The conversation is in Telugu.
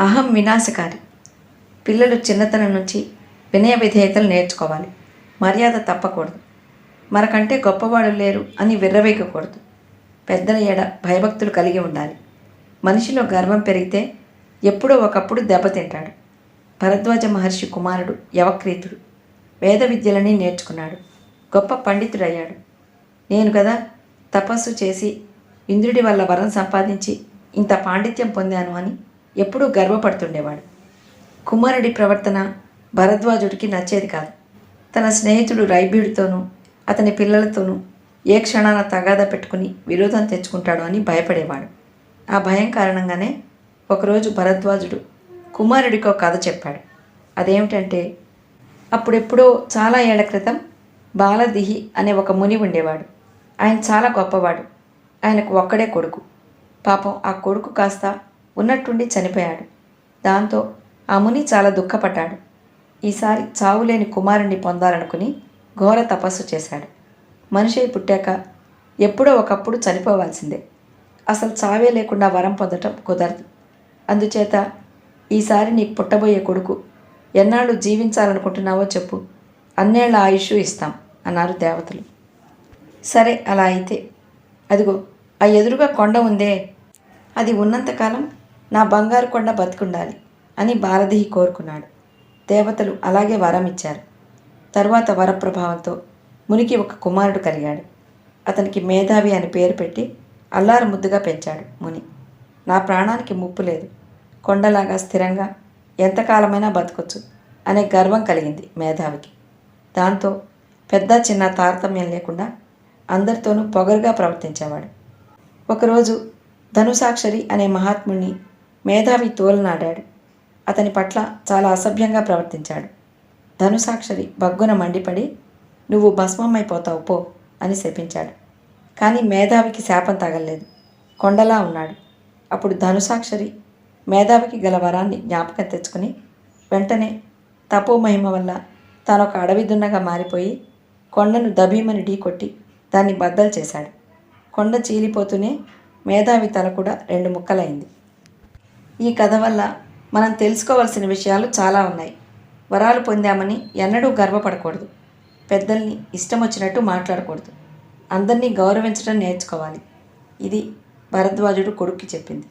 అహం వినాశకారి. పిల్లలు చిన్నతనం నుంచి వినయ విధేయతలు నేర్చుకోవాలి. మర్యాద తప్పకూడదు. మనకంటే గొప్పవాడు లేరు అని విర్రవేయకూడదు పెద్దల ఎడ భయభక్తులు కలిగి ఉండాలి. మనిషిలో గర్వం పెరిగితే ఎప్పుడో ఒకప్పుడు దెబ్బతింటాడు భరద్వాజ మహర్షి కుమారుడు యవక్రీతుడు వేద విద్యలని నేర్చుకున్నాడు. గొప్ప పండితుడయ్యాడు. నేను కదా తపస్సు చేసి ఇంద్రుడి వల్ల వరం సంపాదించి ఇంత పాండిత్యం పొందాను అని ఎప్పుడూ గర్వపడుతుండేవాడు. కుమారుడి ప్రవర్తన భరద్వాజుడికి నచ్చేది కాదు. తన స్నేహితుడు రైబీడితోనూ అతని పిల్లలతోనూ ఏ క్షణాన తగాదా పెట్టుకుని విరోధం తెచ్చుకుంటాడు అని భయపడేవాడు. ఆ భయం కారణంగానే ఒకరోజు భరద్వాజుడు కుమారుడికి ఒక కథ చెప్పాడు. అదేమిటంటే అప్పుడెప్పుడో చాలా ఏళ్ళ క్రితం బాలదిహి అనే ఒక ముని ఉండేవాడు. ఆయన చాలా గొప్పవాడు. ఆయనకు ఒక్కడే కొడుకు. పాపం ఆ కొడుకు కాస్త ఉన్నట్టుండి చనిపోయాడు. దాంతో ఆ ముని చాలా దుఃఖపడ్డాడు. ఈసారి చావులేని కుమారుణ్ణి పొందాలనుకుని ఘోర తపస్సు చేశాడు. మనిషి పుట్టాక ఎప్పుడో ఒకప్పుడు చనిపోవాల్సిందే. అసలు చావే లేకుండా వరం పొందటం కుదరదు. అందుచేత ఈసారి నీకు పుట్టబోయే కొడుకు ఎన్నాళ్ళు జీవించాలనుకుంటున్నావో చెప్పు. అన్నేళ్ళ ఆయుష్ ఇస్తాం అన్నారు దేవతలు. సరే అలా అయితే. అదిగో ఆ ఎదురుగా కొండ ఉందే. అది ఉన్నంతకాలం నా బంగారు కొండ బతుకుండాలి అని భారదిహి కోరుకున్నాడు. దేవతలు అలాగే వరం ఇచ్చారు తరువాత వరప్రభావంతో మునికి ఒక కుమారుడు కలిగాడు. అతనికి మేధావి అని పేరు పెట్టి అల్లారు ముద్దుగా పెంచాడు ముని. నా ప్రాణానికి ముప్పు లేదు. కొండలాగా స్థిరంగా ఎంతకాలమైనా బతకొచ్చు అనే గర్వం కలిగింది మేధావికి. దాంతో పెద్ద చిన్న తారతమ్యం లేకుండా అందరితోనూ పొగరుగా ప్రవర్తించేవాడు. ఒకరోజు ధనుసాక్షరి అనే మహాత్ముని మేధావి తోలనాడాడు అతని పట్ల చాలా అసభ్యంగా ప్రవర్తించాడు. ధనుసాక్షరి బగ్గున మండిపడి నువ్వు భస్మమైపోతావు పో అని శపించాడు. కానీ మేధావికి శాపం తగలలేదు. కొండలా ఉన్నాడు. అప్పుడు ధనుసాక్షరి మేధావికి గల వరాన్ని జ్ఞాపకం తెచ్చుకుని వెంటనే తపో మహిమ వల్ల తాను ఒక అడవి దున్నగా మారిపోయి కొండను దభీమని ఢీకొట్టి దాన్ని బద్దలు చేశాడు. కొండ చీలిపోతూనే మేధావి తల కూడా రెండు ముక్కలైంది. ఈ కథ వల్ల మనం తెలుసుకోవాల్సిన విషయాలు చాలా ఉన్నాయి. వరాలు పొందామని ఎన్నడూ గర్వపడకూడదు. పెద్దల్ని ఇష్టం వచ్చినట్టు మాట్లాడకూడదు. అందరినీ గౌరవించడం నేర్చుకోవాలి. ఇది భరద్వాజుడు కొడుక్కి చెప్పింది.